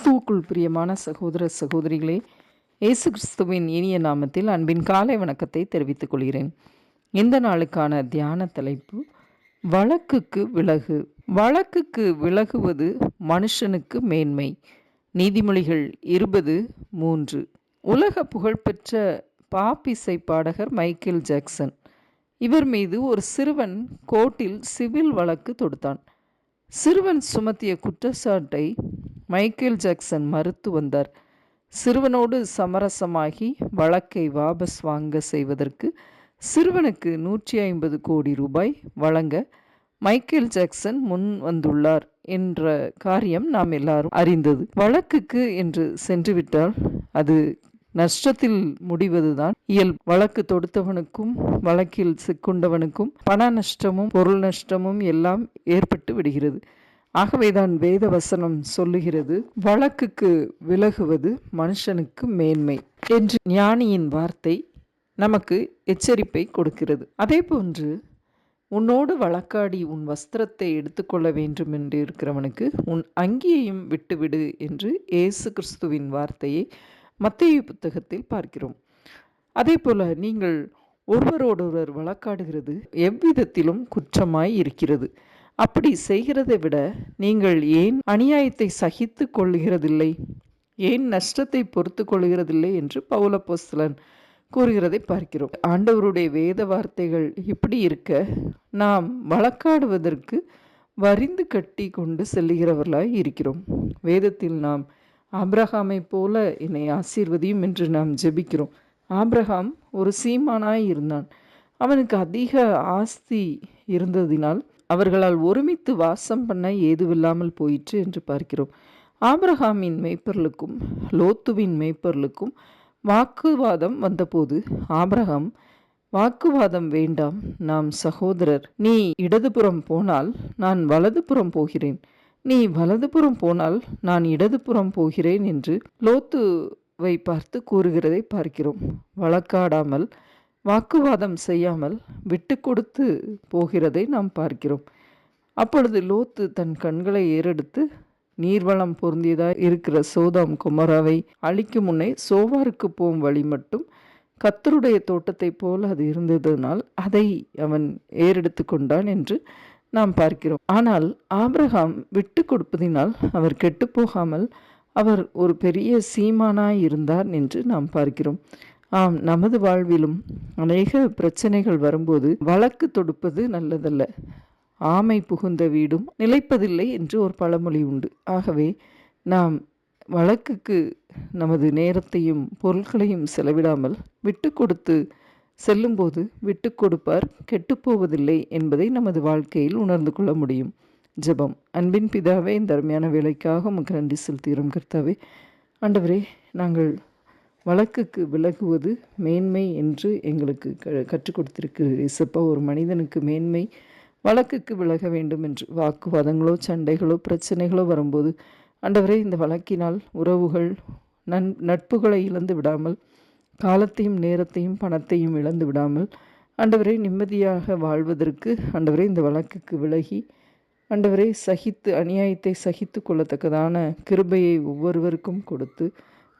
கிறிஸ்துவுக்குள் பிரியமான சகோதர சகோதரிகளே இயேசு கிறிஸ்துவின் இனிய நாமத்தில் அன்பின் காலை வணக்கத்தை தெரிவித்துக் கொள்கிறேன். இந்த நாளுக்கான தியான தலைப்பு வழக்குக்கு விலகு. வழக்குக்கு விலகுவது மனுஷனுக்கு மேன்மை. நீதிமொழிகள் இருபது மூன்று. உலக புகழ்பெற்ற பாப்பிசை பாடகர் மைக்கேல் ஜாக்சன். இவர் மீது ஒரு சிறுவன் கோர்ட்டில் சிவில் வழக்கு தொடுத்தான். சிறுவன் சுமத்திய குற்றச்சாட்டை மைக்கேல் ஜாக்சன் மறுத்து வந்தார். சிறுவனோடு சமரசமாகி வழக்கை வாபஸ் வாங்க செய்வதற்கு சிறுவனுக்கு நூற்றி ஐம்பது கோடி ரூபாய் வழங்க மைக்கேல் ஜாக்சன் முன் வந்துள்ளார் என்ற காரியம் நாம் எல்லாரும் அறிந்தது. வழக்குக்கு என்று சென்றுவிட்டால் அது நஷ்டத்தில் முடிவதுதான். இயல் வழக்கு தொடுத்தவனுக்கும் வழக்கில் சிக்குண்டவனுக்கும் பண நஷ்டமும் பொருள் நஷ்டமும் எல்லாம் ஏற்பட்டு விடுகிறது. ஆகவேதான் வேத வசனம் சொல்லுகிறது வழக்குக்கு விலகுவது மனுஷனுக்கு மேன்மை என்று ஞானியின் வார்த்தை நமக்கு எச்சரிப்பை கொடுக்கிறது. அதே போன்று உன்னோடு வழக்காடி உன் வஸ்திரத்தை எடுத்துக்கொள்ள வேண்டும் என்று இருக்கிறவனுக்கு உன் அங்கியையும் விட்டுவிடு என்று இயேசு கிறிஸ்துவின் வார்த்தையை மத்திய புத்தகத்தில் பார்க்கிறோம். அதே போல நீங்கள் ஒருவரோடொருவர் வழக்காடுகிறது எவ்விதத்திலும் குற்றமாய் இருக்கிறது. அப்படி செய்கிறதை விட நீங்கள் ஏன் அநியாயத்தை சகித்து கொள்கிறதில்லை ஏன் நஷ்டத்தை பொறுத்து கொள்கிறதில்லை என்று பௌலப்போஸ்தலன் கூறுகிறதை பார்க்கிறோம். ஆண்டவருடைய வேத வார்த்தைகள் இப்படி இருக்க நாம் வழக்காடுவதற்கு வரிந்து கட்டி கொண்டு செல்லுகிறவர்களாய் இருக்கிறோம். வேதத்தில் நாம் ஆப்ரஹாமை போல என்னை ஆசீர்வதியும் என்று நாம் ஜெபிக்கிறோம். ஆப்ரஹாம் ஒரு சீமானாய் இருந்தான். அவனுக்கு அதிக ஆஸ்தி இருந்ததினால் அவர்களால் ஒருமித்து வாசம் பண்ண ஏதுவில்லாமல் போயிற்று என்று பார்க்கிறோம். ஆப்ரஹாமின் மெய்ப்பொருளுக்கும் லோத்துவின் மெய்ப்பொருளுக்கும் வாக்குவாதம் வந்தபோது ஆப்ரஹாம் வாக்குவாதம் வேண்டாம் நாம் சகோதரர். நீ இடதுபுறம் போனால் நான் வலதுபுறம் போகிறேன். நீ வலதுபுறம் போனால் நான் இடதுபுறம் போகிறேன் என்று லோத்துவை பார்த்து கூறுகிறதை பார்க்கிறோம். வழக்காடாமல் வாக்குவாதம் செய்யாமல் விட்டு கொடுத்து போகிறதை நாம் பார்க்கிறோம். அப்பொழுது லோத்து தன் கண்களை ஏறெடுத்து நீர்வளம் பொருந்தியதாக இருக்கிற சோதாம் குமராவை அழிக்கும் முன்னே சோவாருக்கு போகும் வழி மட்டும் கத்தருடைய தோட்டத்தைப் போல் அது இருந்ததனால் அதை அவன் ஏறெடுத்து கொண்டான் என்று நாம் பார்க்கிறோம். ஆனால் ஆப்ரஹாம் விட்டு கொடுப்பதினால் அவர் கெட்டுப்போகாமல் அவர் ஒரு பெரிய சீமானாய் இருந்தார் என்று நாம் பார்க்கிறோம். ஆம் நமது வாழ்விலும் அநேக பிரச்சனைகள் வரும்போது வழக்கு தொடுப்பது நல்லதல்ல. ஆமை புகுந்த வீடும் நிலைப்பதில்லை என்று ஒரு பழமொழி உண்டு. ஆகவே நாம் வழக்குக்கு நமது நேரத்தையும் பொருட்களையும் செலவிடாமல் விட்டு கொடுத்து செல்லும்போது விட்டு கொடுப்பார் கெட்டுப்போவதில்லை என்பதை நமது வாழ்க்கையில் உணர்ந்து கொள்ள முடியும். ஜெபம். அன்பின் பிதாவே இந்த அருமையான வேலைக்காக உமக்கு நன்றி செலுத்துகிறோம் கர்த்தாவே. ஆண்டவரே நாங்கள் வழக்குக்கு விலகுவது மேன்மை என்று எங்களுக்கு க கற்றுக் கொடுத்திருக்கு இசப்பா ஒரு மனிதனுக்கு மேன்மை வழக்குக்கு விலக வேண்டும் என்று வாக்குவாதங்களோ சண்டைகளோ பிரச்சனைகளோ வரும்போது ஆண்டவரே இந்த வழக்கினால் உறவுகள் நன் நட்புகளை இழந்து விடாமல் காலத்தையும் நேரத்தையும் பணத்தையும் இழந்து விடாமல் ஆண்டவரை நிம்மதியாக வாழ்வதற்கு ஆண்டவரை இந்த வழக்குக்கு விலகி ஆண்டவரை சகித்து அநியாயத்தை சகித்து கொள்ளத்தக்கதான கிருபையை ஒவ்வொருவருக்கும் கொடுத்து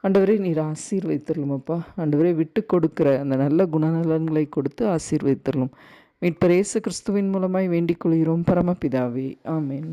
ஆண்டவரே நீர் ஆசீர்வைத்தரலும் அப்பா ஆண்டவரை விட்டு கொடுக்கிற அந்த நல்ல குணநலன்களை கொடுத்து ஆசீர்வைத்தரலும் மீட்பரேசு கிறிஸ்துவின் மூலமாய் வேண்டிக் கொள்கிறோம். பரமபிதாவே ஆமேன்.